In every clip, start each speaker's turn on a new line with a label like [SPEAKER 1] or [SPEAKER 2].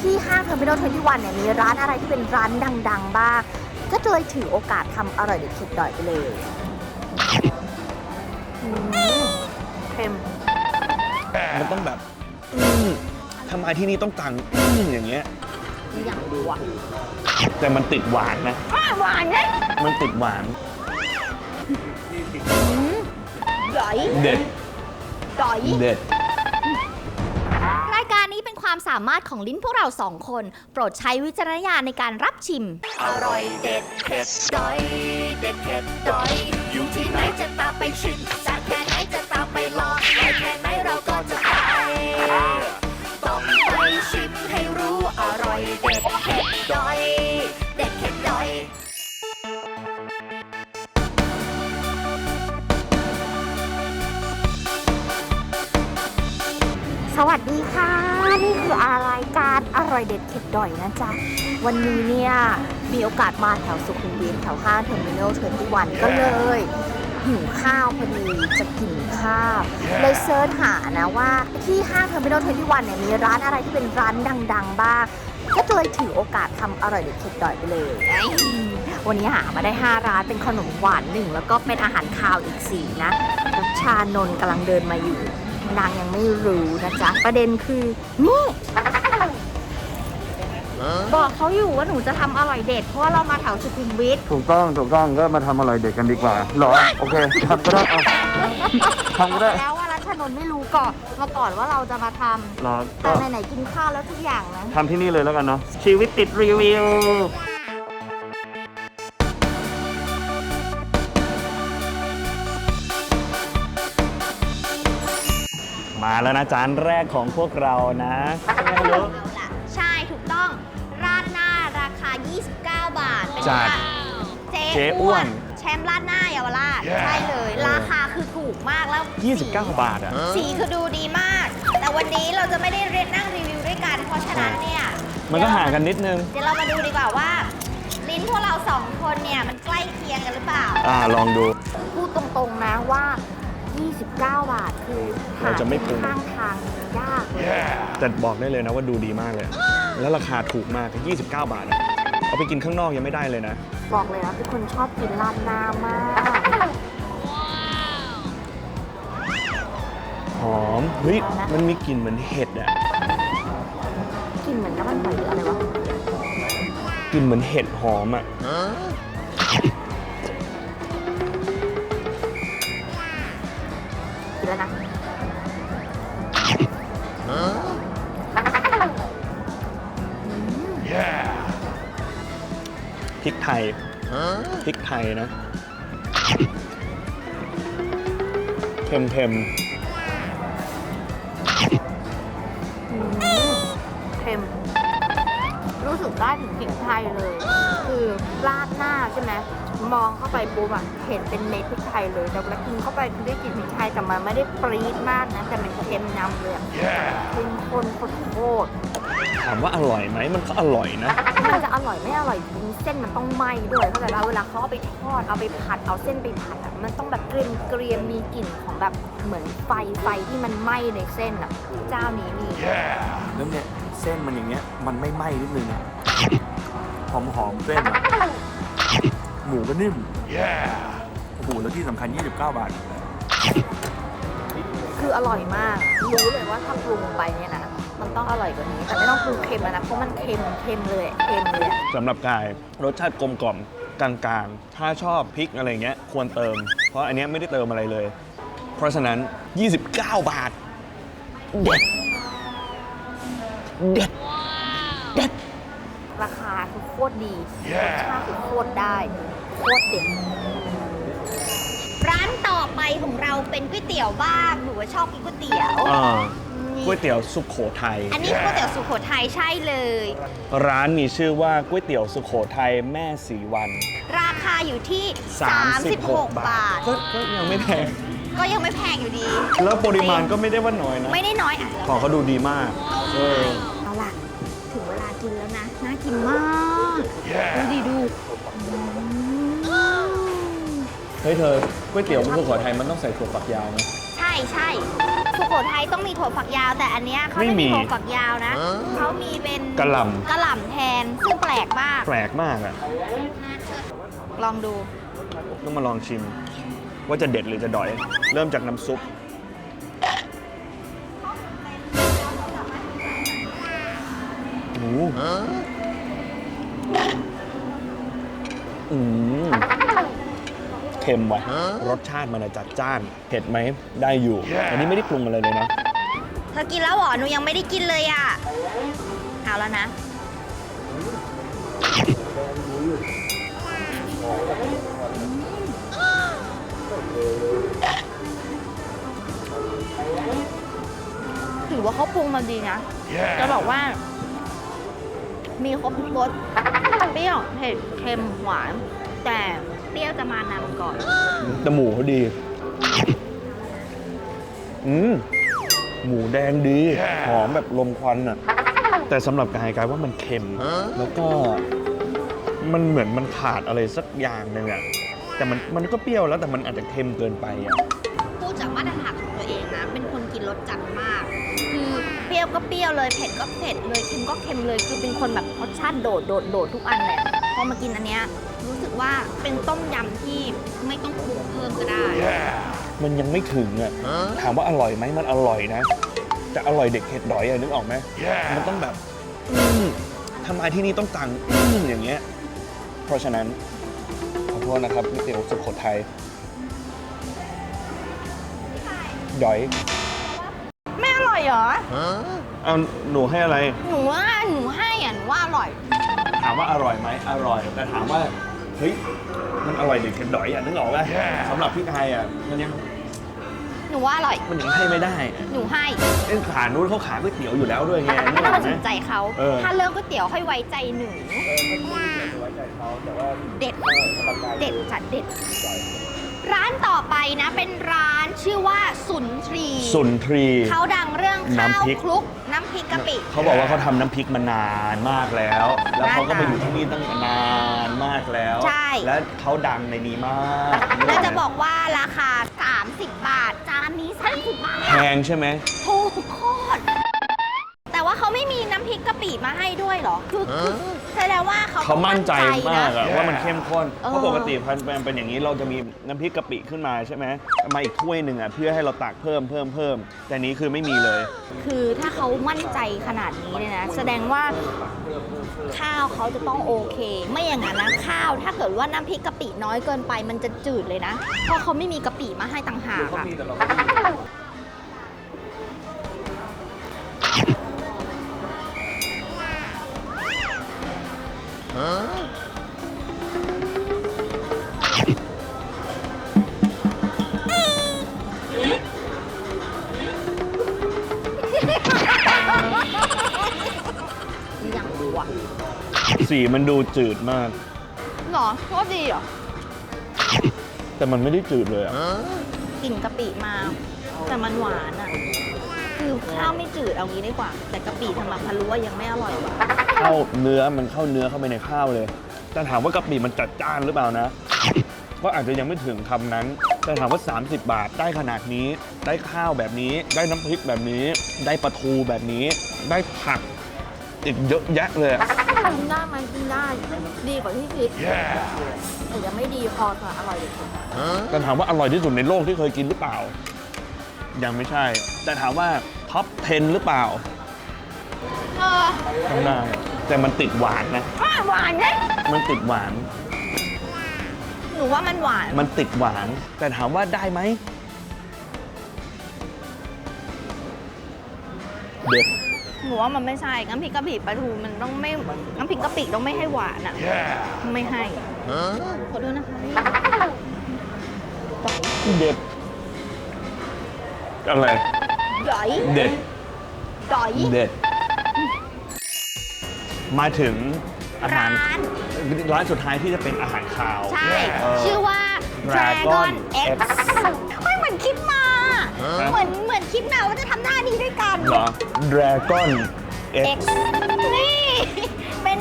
[SPEAKER 1] ที่ห้างเทอร์มินอลทเวนตี้วันเนี่ยมีร้านอะไรที่เป็นร้านดัง ๆ บ้าง ก็เลยถือโอกาสทำอร่อยเด็ดเข็ดดอยไปเลยอืมเค็ม
[SPEAKER 2] มันต้องแบบอืมทำไมที่นี่ต้องตังอืมอย่างเงี้ย
[SPEAKER 1] อย่างหวาน
[SPEAKER 2] แต่มันติดหวานนะ
[SPEAKER 1] หวานนะ
[SPEAKER 2] มันติดหวาน
[SPEAKER 1] ดอย
[SPEAKER 2] เด็ด
[SPEAKER 1] ดอย
[SPEAKER 2] เด็ด
[SPEAKER 1] ความสามารถของลิ้นพวกเราสองคน โปรดใช้วิจารณญาณในการรับชิม
[SPEAKER 3] อร่อยเด็ดเผ็ดดอย เด็ดเผ็ดดอย อยู่ที่ไหนจะตามไปชิมจากแค่ไหนจะตามไปลองไปแค่ไหนเราก็จะไป
[SPEAKER 1] วัสดีค่ะ นี่คือรายการอร่อยเด็ดเข็ดดอยนะจ๊ะ วันนี้เนี่ยมีโอกาสมาแถวสุขุมวิทแถวห้างเทอร์มินอลทเวนตี้วันก็เลยหิวข้าวพอดีจะกินข้าว เลยเซิร์ชหานะว่าที่ห้างเทอร์มินอลทเวนตี้วันเนี่ยมีร้านอะไรที่เป็นร้านดัง ๆ บ้าง ก็เลยถือโอกาสทำอร่อยเด็ดเข็ดดอยไปเลย วันนี้หามาได้ 5 ร้านเป็นขนมหวานหนึ่งแล้วก็เป็นอาหารคาวอีกสี่นะชานนกำลังเดินมาอยู่ นางยังไม่รู้นะจ๊ะ ประเด็นคือนี่ บอกเขาอยู่ว่าหนูจะทำอร่อยเด็ดเพราะว่าเรามาแถวสุขุมวิท
[SPEAKER 4] ถูกต้องถูกต้องก็มาทำอร่อยเด็กกันดีกว่าเหรอโอเคทำก็ได้เอา ทำก็ได้
[SPEAKER 1] แล้วว่ารัชนนท์ไม่รู้ก่อนมาก่อนว่าเราจะมาท
[SPEAKER 4] เหรอำก็
[SPEAKER 1] แต่ไหนๆกินข้าวแล้วทุกอย่างนะ
[SPEAKER 4] ทำที่นี่เลยแล้วกันเนาะชีวิตติดรีวิว
[SPEAKER 2] มาแล้วนะจานแรกของพวกเรานะ
[SPEAKER 1] ใช่ถูกต้อง ราดหน้าราคา 29 บาทเป็น
[SPEAKER 2] จาก
[SPEAKER 1] ร้น เจ๊
[SPEAKER 2] เจ๊อ้วน
[SPEAKER 1] แชมป์ราดหน้าเยาวราชใช่เลย ราคาคือถูกมากแล้ว
[SPEAKER 2] 29 บาทอะ
[SPEAKER 1] สีคือดูดีมาก แต่วันนี้เราจะไม่ได้เรียนนั่งรีวิวด้วยกัน เพราะฉะนั้นเนี่ย
[SPEAKER 2] มันก็ห่างกันนิดนึง
[SPEAKER 1] เดี๋ยวเรามาดูดีกว่าว่า ลิ้นพวกเราสองคนเนี่ย มันใกล้เคียงกันหรือเปล่า
[SPEAKER 2] อ่าลองดู
[SPEAKER 1] พูดตรงๆนะว่า 29 บาทคือหา
[SPEAKER 2] เราจะไม่ปรุง
[SPEAKER 1] ข้างทางยากเลย
[SPEAKER 2] แต่บอกได้เลยนะว่าดูดีมากเลย แล้วราคาถูกมาก29 บาทอะเอาไปกินข้างนอกยังไม่ได้เลยนะ
[SPEAKER 1] บอกเลยนะเป็นคนชอบกินราดหน้ามาก
[SPEAKER 2] หอม เฮ้ยมันมีกลิ่นเหมือนเห็ดอะ
[SPEAKER 1] กินเหมือนน้ำมันหอยหรืออะไรวะ
[SPEAKER 2] กลิ่นเหมือนเห็ดหอมอะ
[SPEAKER 1] กินแล้วนะ
[SPEAKER 2] พริกไทยพริกไทยนะเค็มเค็ม
[SPEAKER 1] เค็ม รู้สึกได้ถึงพริกไทยเลย คือราดหน้าใช่ไหม มองเข้าไปปุ๊บอะเห็นเป็นเม็ดพริกไทยเลยแต่เวลากินเข้าไปคือได้กลิ่นพริกไทยแต่มันไม่ได้ปรี๊ดมากนะแต่มันเค็มนำเลยอะเข้มข้นโคตร
[SPEAKER 2] ๆถามว่าอร่อยไหมมันก็อร่อยนะ
[SPEAKER 1] ๆมันจะอร่อยไม่อร่อยจริงเส้นมันต้องไหม้ด้วยเข้าใจป่ะเวลาเขาเอาไปทอดเอาไปผัดเอาเส้นไปผัดอะมันต้องแบบเกรียมเกรียมๆมีกลิ่นของแบบเหมือนไฟไฟที่มันไหม้ในเส้นอะเจ้านี้มี
[SPEAKER 4] แล้วเนี่ยเส้นมันอย่างเงี้ยมันไม่ไหม้นิดนึงอะหอมหอมๆเส้นอะ หมูก็นิ่ม โอ้โห แล้วที่สำคัญ 29 บาท
[SPEAKER 1] คืออร่อยมาก รู้เลยว่าถ้าปรุงไปเนี่ยนะ มันต้องอร่อยกว่านี้ แต่ไม่ต้องปรุงเค็มอะนะ เพราะมันเค็ม เค็มเลยเค็มเลยอะ
[SPEAKER 2] สำหรับกายรสชาติกลมกล่อมกลางๆ ถ้าชอบพริกอะไรเงี้ยควรเติม เพราะอันเนี้ยไม่ได้เติมอะไรเลย เพราะฉะนั้น 29 บาท เด็ด เด็ด เด็ด
[SPEAKER 1] ราคาคือโคตรดีรสชาติคือโคตรได้ โคตรเด็ดร้านต่อไปของเราเป็นก๋วยเตี๋ยวบ้างหนูว่าชอบกินก๋วยเตี๋ยว
[SPEAKER 2] อ่า
[SPEAKER 1] นี่
[SPEAKER 2] ก๋วยเตี๋ยวสุโขทัย
[SPEAKER 1] อันนี้ก๋วยเตี๋ยวสุโขทัยใช่เลย
[SPEAKER 2] ร้านมีชื่อว่าก๋วยเตี๋ยวสุโขทัยแม่สีวัน
[SPEAKER 1] ราคาอยู่ที่ 36 บาท
[SPEAKER 2] ก็ก็ยังไม่แพง
[SPEAKER 1] ก็ยังไม่แพงอยู่ดี
[SPEAKER 2] แล้วปริมาณก็ไม่ได้ว่าน้อยนะ
[SPEAKER 1] ไม่ได้น้อยอะ
[SPEAKER 2] ของเขาดูดีมาก เออ
[SPEAKER 1] เอาล่ะ ถึงเวลากินแล้วนะ น่ากินมาก ดูดิดูอืม
[SPEAKER 2] เฮ้ยเธอก๋วยเตี๋ยวสุโขทัยมันต้องใส่ถั่วฝักยาวไหม
[SPEAKER 1] ใช่ใช่สุโขทัยต้องมีถั่วฝักยาว แต่อันเนี้ยเขา
[SPEAKER 2] ไม่
[SPEAKER 1] ไม่
[SPEAKER 2] มี
[SPEAKER 1] มีถั่วฝักยาวนะเขามีเป็น
[SPEAKER 2] กะหล่
[SPEAKER 1] กะหล่ำแทนซึ่งแปลกมากำ
[SPEAKER 2] แปลกมากอะ
[SPEAKER 1] ลองดู
[SPEAKER 2] ต้องมาลองชิม ว่าจะเด็ดหรือจะดอย เริ่มจากน้ำซุป หมูอืม เค็มว่ะรสชาติมันอะจัดจ้านเผ็ดไหมได้อยู่ อันนี้ไม่ได้ปรุงอะไรเลยนะ
[SPEAKER 1] เธอกินแล้วเหรอหนูยังไม่ได้กินเลยอะ เอาแล้วนะ ถือว่าเขาปรุงมาดีนะ จะบอกว่า มีครบทุกรสเปรี้ยว เผ็ด เค็ม หวาน แต่เปรี้ยวจะมานำก่อน
[SPEAKER 2] แต่หมูเขาดี อืมหมูแดงดี หอมแบบลมควันอะ แต่สำหรับกายกายว่ามันเค็ม แล้วก็ มันเหมือนมันขาดอะไรสักอย่างหนึ่งอะ แต่มันมันก็เปรี้ยวแล้วแต่มันอาจจะเค็มเกินไปอะ
[SPEAKER 1] พูดจากมาตรฐานของตัวเองนะ เป็นคนกินรสจัดมาก คือเปรี้ยวก็เปรี้ยวเลย เผ็ดก็เผ็ดเลย เค็มก็เค็มเลย คือเป็นคนแบบรสชาติโดดโดดโดดทุกอันเลยพ อมากินอันเนี้ยรู้สึกว่าเป็นต้มยำที่ไม่ต้องปรุงเพิ่มก็ได้
[SPEAKER 2] มันยังไม่ถึงอะ ถามว่าอร่อยไหมมันอร่อยนะ จะอร่อยเด็กเผ็ดดอยอะนึกออกไหม มันต้องแบบอืมทำไมที่นี่ต้องตังอืมอย่างเงี้ย เพราะฉะนั้น ขอโทษนะครับก๋วยเตี๋ยวสุโขทัยดอย
[SPEAKER 1] ไม่อร่อยเหรอ
[SPEAKER 2] เอาหนูให้อะไร
[SPEAKER 1] หนูว่าหนูให้อะหนูว่าอร่อย
[SPEAKER 2] ถามว่าอร่อยไหมอร่อย แต่ถามว่าเฮ้ยมันอร่อยเด็กเผ็ดดอยอะนึกออกไหมสำหรับพี่ไทยอะมันยัง
[SPEAKER 1] หนูว่าอร่อย
[SPEAKER 2] มันยังให้ไม่ได้อะ
[SPEAKER 1] หนูให้
[SPEAKER 2] เอ้ยขานู้นเขาขายก๋วยเตี๋ยวอยู่แล้วด้วยไงนึ
[SPEAKER 1] ไม่
[SPEAKER 2] ก
[SPEAKER 1] ต้
[SPEAKER 2] อ
[SPEAKER 1] อง
[SPEAKER 2] อก
[SPEAKER 1] มา
[SPEAKER 2] ไหม
[SPEAKER 1] สนใจเขา
[SPEAKER 2] เออ
[SPEAKER 1] ถ้าเรื่องก๋วยเตี๋ยวให้ไว้ใจหนู เด็ด เด็ดจัดเด็ด ร้านต่อไปนะเป็นร้านชื่อว่าสุนทรี
[SPEAKER 2] สุนทรี
[SPEAKER 1] เขาดังเรื่องข้าว
[SPEAKER 2] น้ำพริก
[SPEAKER 1] คลุกน้ำพริกกะปิ
[SPEAKER 2] เขาบอกว่าเขาทำน้ำพริกมานานมากแล้ว แล้วเขาก็มาอยู่ที่นี่ตั้งนานมากแล้ว
[SPEAKER 1] ใช่
[SPEAKER 2] และเขาดังในนี้มาก
[SPEAKER 1] แล้วจะบอกว่าราคา 30 บาท จานนี้ 30 บาท
[SPEAKER 2] แพงใช่ไหม
[SPEAKER 1] ถูกโคตรแต่ว่า เขาไม่มีน้ำพริกกะปิมาให้ด้วยเหรอ คือคือแสดงว่าเขา
[SPEAKER 2] เขามั่นใจมากอะ
[SPEAKER 1] นะ
[SPEAKER 2] ว่ามันเข้มข้น
[SPEAKER 1] เออ
[SPEAKER 2] เพราะปกติพันเป็นเป็นอย่างนี้เราจะมีน้ำพริกกะปิขึ้นมาใช่ไหมมาอีกถ้วยหนึ่งอะเพื่อให้เราตักเพิ่มเพิ่มเพิ่ม แต่นี้คือไม่มีเลย
[SPEAKER 1] คือถ้าเขามั่นใจขนาดนี้เนี่ยนะ แสดงว่าข้าวเขาจะต้องโอเค ไม่อย่างนั้นนะข้าวถ้าเกิดว่าน้ำพริกกะปิน้อยเกินไปมันจะจืดเลยนะ เพราะเขาไม่มีกะปิมาให้ต่างหากอะ อย่างวะ
[SPEAKER 2] สีมันดูจืดมาก
[SPEAKER 1] หรอก็ดีเหรอ
[SPEAKER 2] แต่มันไม่ได้จืดเลยอะ
[SPEAKER 1] กลิ่นกะปิมา แต่มันหวานอะคือข้าวไม่จืดเอางี้ดีกว่า แต่กะปิสำหรับพะรู้ว่ายังไม่อร่อยว่ะ
[SPEAKER 2] เข้าเนื้อมันเข้าเนื้อเข้าไปในข้าวเลย แต่ถามว่ากะปิมันจัดจ้านหรือเปล่านะ ก็อาจจะยังไม่ถึงคำนั้น แต่ถามว่า 30 บาทได้ขนาดนี้ ได้ข้าวแบบนี้ ได้น้ำพริกแบบนี้ ได้ปลาทูแบบนี้ ได้ผัก อีกเยอะแยะเลยอะ
[SPEAKER 1] กินได้ไหมกินได้ ดีกว่าที่คิดแต่ยังไม่ดีพอสำหรับอร่อยเลยคุณ
[SPEAKER 2] แต่ถามว่าอร่อยที่สุดในโลกที่เคยกินหรือเปล่า ยังไม่ใช่ แต่ถามว่าท็อป 10 หรือเปล่า
[SPEAKER 1] เออ
[SPEAKER 2] ต้องได้แต่มันติดหวานนะ
[SPEAKER 1] อะหวานนะ
[SPEAKER 2] มันติดหวาน
[SPEAKER 1] หนูว่ามันหวาน
[SPEAKER 2] มันติดหวาน แต่ถามว่าได้ไหมเด็ด
[SPEAKER 1] หนูว่ามันไม่ใช่น้ำพริกกะปิปลาทูมันต้องไม่น้ำพริกกะปิต้องไม่ให้หวานอะ ไม่ให้ขอโทษนะคะ
[SPEAKER 2] เด็ดอะไร
[SPEAKER 1] ดอย
[SPEAKER 2] เด็ด
[SPEAKER 1] ดอย
[SPEAKER 2] เด็ด มาถึงอาหาร
[SPEAKER 1] ร้าน
[SPEAKER 2] ร้านสุดท้ายที่จะเป็นอาหารคาว
[SPEAKER 1] ใช่
[SPEAKER 2] เออ
[SPEAKER 1] ชื่อว่า
[SPEAKER 2] Dragon
[SPEAKER 1] Dragon X
[SPEAKER 2] X
[SPEAKER 1] เฮ้ยเหมือนคิดมา
[SPEAKER 2] ฮะ
[SPEAKER 1] เหมือนเหมือนคิดมาว่าจะ ทำหน้านี้ด้วยกัน
[SPEAKER 2] เหรอ Dragon X
[SPEAKER 1] X นี่ เป็น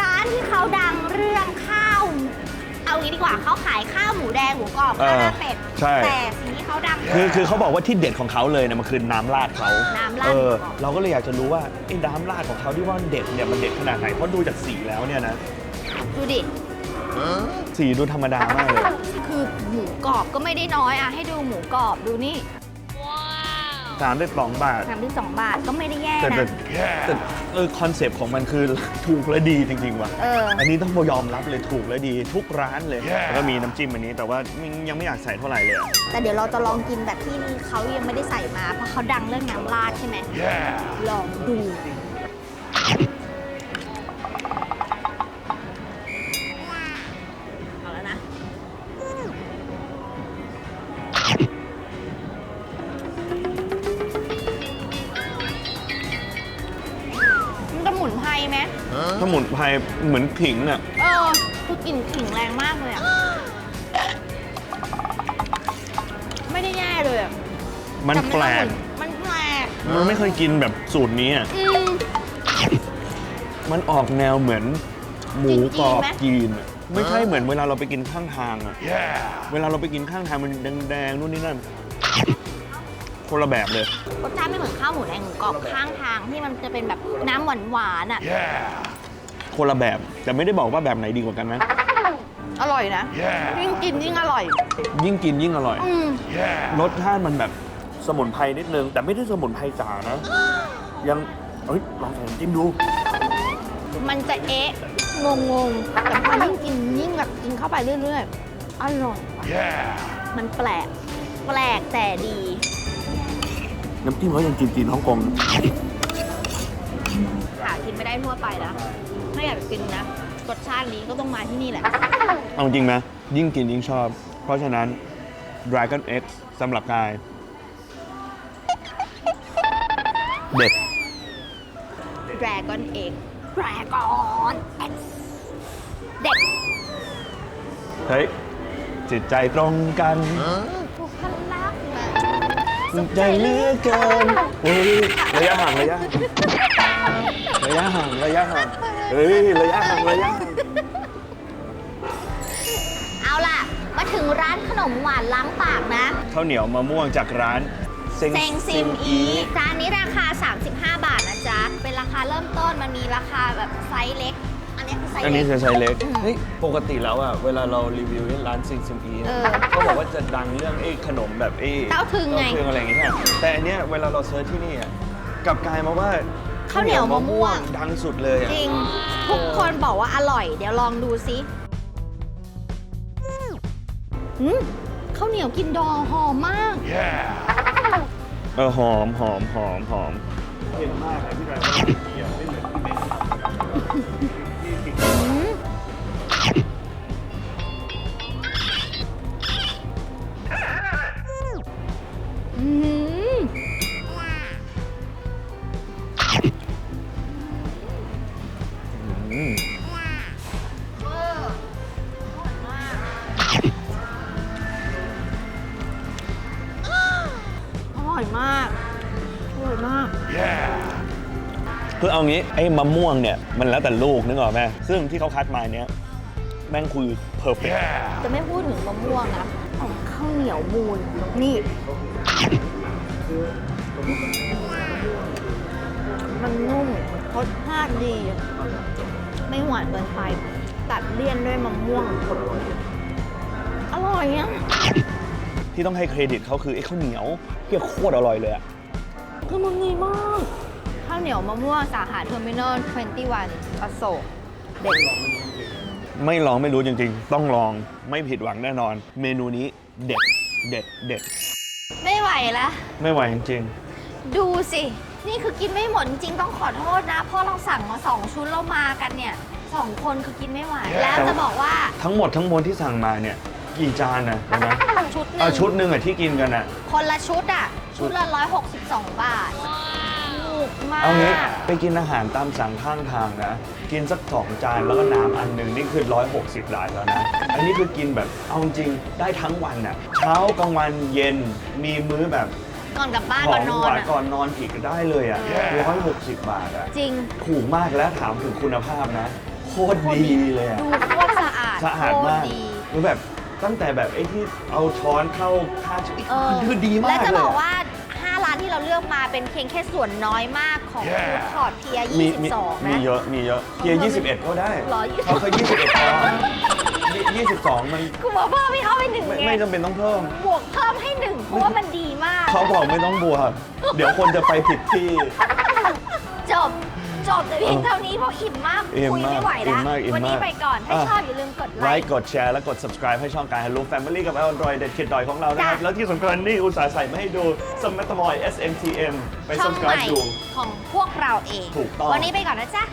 [SPEAKER 1] ร้านที่เขาดังเรื่องข้าว เอางี้ดีกว่าเขาขายข้าวหมูแดงหมูกรอบข้าวหน้าเป็ด
[SPEAKER 2] ใช่
[SPEAKER 1] แต่สิ่งที่เขาดัง
[SPEAKER 2] คือคือเขาบอกว่าที่เด็ดของเขาเลยเนี่ยมันคือน้ำราดเขา
[SPEAKER 1] น้ำราด
[SPEAKER 2] เออ
[SPEAKER 1] หมูกรอบ
[SPEAKER 2] เราก็เลยอยากจะรู้ว่าไอ้น้ำราดของเขาที่ว่าเด็ดเนี่ยมันเด็ดขนาดไหนเพราะดูจากสีแล้วเนี่ยนะ
[SPEAKER 1] ดูดิ
[SPEAKER 2] สีดูธรรมดามากเลย
[SPEAKER 1] คือหมูกรอบก็ไม่ได้น้อยอะให้ดูหมูกรอบดูนี่
[SPEAKER 2] สามได้สองบาท
[SPEAKER 1] สามที่สองบาทก็ไม่ได้แย่
[SPEAKER 2] แต่แต่
[SPEAKER 1] นะ
[SPEAKER 2] แต่เออคอนเซปต์ของมันคือ ถูกและดีจริง ๆ ว่ะ
[SPEAKER 1] เออ
[SPEAKER 2] อันนี้ต้องยอมรับเลยถูกและดีทุกร้านเลย แล้วก็มีน้ำจิ้มอันนี้ แต่ว่ายังไม่อยากใส่เท่าไหร่เลยอะ
[SPEAKER 1] แต่เดี๋ยวเราจะลองกินแบบที่เขายังไม่ได้ใส่มา เพราะเขาดังเรื่องน้ำราดใช่ไหมลองดู ไพรไหม
[SPEAKER 2] สมุนไพรเหมือนขิงอะ
[SPEAKER 1] เออคือกลิ่นขิงแรงมากเลยอะ ไม่ได้แย่เลยอะ
[SPEAKER 2] มัน
[SPEAKER 1] แต่
[SPEAKER 2] แปลก
[SPEAKER 1] มันแปลก
[SPEAKER 2] มันไม่เคยกินแบบสูตรนี้อะ
[SPEAKER 1] อืม
[SPEAKER 2] มันออกแนวเหมือนหมูกรอบ
[SPEAKER 1] จีนๆไหม
[SPEAKER 2] จีนอะไม่ใช่เหมือนเวลาเราไปกินข้างทางอะ เวลาเราไปกินข้างทางมันแดงๆนู่นนี่นั่น คนละแบบเลย
[SPEAKER 1] รสชาติไม่เหมือนข้าวหมูแดงหมูกรอบข้างทางที่มันจะเป็นแบบน้ำหวานหวานๆอะ
[SPEAKER 2] คนละแบบ แต่ไม่ได้บอกว่าแบบไหนดีกว่ากันนะ
[SPEAKER 1] อร่อยนะยิ่งกินยิ่งอร่อย
[SPEAKER 2] ยิ่งกินยิ่งอร่อย
[SPEAKER 1] อืม
[SPEAKER 2] รสชาติมันแบบสมุนไพรนิดนึง แต่ไม่ได้สมุนไพรจ๋านะ ยังเอ้ยลองใส่น้ำจิ้มดู
[SPEAKER 1] มันจะเอ๊ะงงงๆแต่พอยิ่งกินยิ่งแบบกินเข้าไปเรื่อยๆอร่อยมันแปลก แปลกแต่ดี
[SPEAKER 2] น้ำจิ้มเขายังจีนจีนฮ่องกง
[SPEAKER 1] หากินไม่ได้ทั่วไปนะถ้าอยากกินนะรสชาตินี้ก็ต้องมาที่นี่แหละ
[SPEAKER 2] เอาจริงไหมยิ่งกินยิ่งชอบ เพราะฉะนั้น Dragon X สำหรับกาย เด็ด
[SPEAKER 1] Dragon Egg Dragon X เด็ด
[SPEAKER 2] เฮ้ย จิตใจตรงกัน
[SPEAKER 1] ถูกพลักนะ
[SPEAKER 2] ใจเหลือเกินเฮ้ยระยะห่างระยะห่างระยะห่างระยะห่างเฮ้ยระยะห่างระยะห่าง
[SPEAKER 1] เอาล่ะ มาถึงร้านขนมหวานล้างปากนะ
[SPEAKER 2] ข้าวเหนียวมะม่วงจากร้านเซ็ง
[SPEAKER 1] เซงซิมอีจานนี้ราคา 35 บาทนะจ๊ะ เป็นราคาเริ่มต้นมันมีราคาแบบไซส์เล็ก อันนี้คือไซส์
[SPEAKER 2] อัน
[SPEAKER 1] เล็
[SPEAKER 2] นี้
[SPEAKER 1] ก
[SPEAKER 2] จะใช้เล็ก
[SPEAKER 1] อืม
[SPEAKER 2] เฮ้ยปกติแล้วอะ เวลาเรารีวิวที่ร้านซิงซิมอี
[SPEAKER 1] เออ
[SPEAKER 2] เขาบอกว่าจะดังเรื่องไอ้ขนมแบบไอ้
[SPEAKER 1] เต้าถึงไง
[SPEAKER 2] เต้าถึงอะไรอย่างเงี้ย แต่อันเนี้ยเวลาเราเซิร์ชที่นี่อะกลับกลายมาว่า
[SPEAKER 1] ข้าวเหนียวมะม่วง
[SPEAKER 2] ดังสุดเลยอะ
[SPEAKER 1] จริง ทุกคนบอกว่าอร่อย เดี๋ยวลองดูซิอืมข้าวเหนียวกินดองหอมมาก
[SPEAKER 2] เออหอมหอมหอมหอมเผ็ดมากเลยพี่แบงค์ไม่เหมือนที่เม
[SPEAKER 1] อืม
[SPEAKER 2] อืม
[SPEAKER 1] เวอร์อร่อยมากอร่อยมากอร่อยมาก
[SPEAKER 2] คือเอางี้ไอ้มะม่วงเนี่ยมันแล้วแต่ลูกนึกออกไหมซึ่งที่เขาคัดมาเนี้ยแม่งคือเพอร์เฟก
[SPEAKER 1] จะไม่พูดถึงมะม่วงนะของข้าวเหนียวมูนนี่ มันนุ่มรสชาติดี ไม่หวานเกินไป ตัดเลี่ยนด้วยมะม่วง อร่อยอะ
[SPEAKER 2] ที่ต้องให้เครดิตเขาคือไอ้ข้าวเหนียวเฮียโคตรอร่อยเลยอะ
[SPEAKER 1] คือมันดีมากข้าวเหนียวมะม่วงสาขาเทอร์มินอล21อโศกเด็ด
[SPEAKER 2] ไม่ลองไม่รู้จริง ๆ ต้องลองไม่ผิดหวังแน่นอน เมนูนี้เด็ดเด็ดเด็ด
[SPEAKER 1] ไม่ไหวแล้ว
[SPEAKER 2] ไม่ไหวจริง
[SPEAKER 1] ดูสิ นี่คือกินไม่หมดจริงๆต้องขอโทษนะ เพราะเราสั่งมาสองชุดเรามากันเนี่ยสองคนคือกินไม่ไหว แล้วจะบอกว่า
[SPEAKER 2] ๆ ทั้งหมดทั้งมวลที่สั่งมาเนี่ย กี่จานนะเห็นไหม
[SPEAKER 1] ชุดห
[SPEAKER 2] เอา
[SPEAKER 1] นึ่ง
[SPEAKER 2] ชุดหนึ่งอะที่กินกันอะ
[SPEAKER 1] คนละชุดอะ ชุดละ 162 บาทถูกมาก
[SPEAKER 2] เอางี้ไปกินอาหารตามสั่งข้างทางนะ กินสักสองจานแล้วก็น้ำอันหนึ่งนี่คือ 160บาทแล้วนะ อันนี้คือกินแบบเอาจริงได้ทั้งวันอะเช้ากลางวันเย็นมีมื้อแบบ
[SPEAKER 1] ก่อนกลับบ้าน
[SPEAKER 2] ข
[SPEAKER 1] ก่
[SPEAKER 2] อ
[SPEAKER 1] อน
[SPEAKER 2] ง
[SPEAKER 1] นอ
[SPEAKER 2] ห
[SPEAKER 1] น
[SPEAKER 2] วาน
[SPEAKER 1] อะ
[SPEAKER 2] ก่อนนอนอีกได้เลยอะ160บาทอะ
[SPEAKER 1] จริง
[SPEAKER 2] ถูกมากแล้วถามถึงคุณภาพนะ โคตรดีเลยอะ
[SPEAKER 1] ดูโคตรสะอาด
[SPEAKER 2] สะอาดมาก
[SPEAKER 1] โคตรดี
[SPEAKER 2] คือแบบตั้งแต่แบบไอ้ที่เอาช้อนเข้าข้าว
[SPEAKER 1] เออ
[SPEAKER 2] คือดีมาก
[SPEAKER 1] และจะ
[SPEAKER 2] เลย
[SPEAKER 1] บอกว่า 5 ร้านที่เราเลือกมาเป็นเพียงแค่ส่วนน้อยมากของฟูดคอร์ทเพีย
[SPEAKER 2] มีมี
[SPEAKER 1] 22
[SPEAKER 2] มี
[SPEAKER 1] นะ
[SPEAKER 2] เยอะมีเยอะ เพียร์21 ก็ได้
[SPEAKER 1] หรอ20
[SPEAKER 2] เขาเคย21พอยี่สิบสองมัน
[SPEAKER 1] กูบอกเพิ่มให้เขาไปหนึ่ง
[SPEAKER 2] ไม่
[SPEAKER 1] ไง
[SPEAKER 2] ไม่จำเป็นต้องเพิ่ม
[SPEAKER 1] บวกเพิ่มให้หนึ่งเพราะว่ามันดีมาก
[SPEAKER 2] เขาบอกไม่ต้องบวกเดี๋ยวคนจะไปผิดที่
[SPEAKER 1] จบ จบแต่เพียงเท่านี้เพราะอิ่มมาก
[SPEAKER 2] อิ่ม
[SPEAKER 1] คุย
[SPEAKER 2] มาก
[SPEAKER 1] ไม่ไหว
[SPEAKER 2] อิ่
[SPEAKER 1] แล้ว
[SPEAKER 2] มมากอิ่ม
[SPEAKER 1] วันนี้
[SPEAKER 2] มาก
[SPEAKER 1] ไปก่อน ถ้า
[SPEAKER 2] อะ
[SPEAKER 1] ชอบอย่าลืมกดไล
[SPEAKER 2] ไล
[SPEAKER 1] ค์
[SPEAKER 2] ค์กดแชร์ และกด subscribe ให้ช่องการ Hello Family กับ Android เด็ดขิดดอยของเรานะครับ
[SPEAKER 1] จ้ะ
[SPEAKER 2] แล้วที่สำคัญนี่อุตส่าห์ใส่มาให้ดูสมัตมอย SMTM ไป
[SPEAKER 1] ช่องใหม่
[SPEAKER 2] subscribe ดู
[SPEAKER 1] ของพวกเราเอง
[SPEAKER 2] ถูกต้อง
[SPEAKER 1] วันนี้ไปก่อนนะจ๊ะ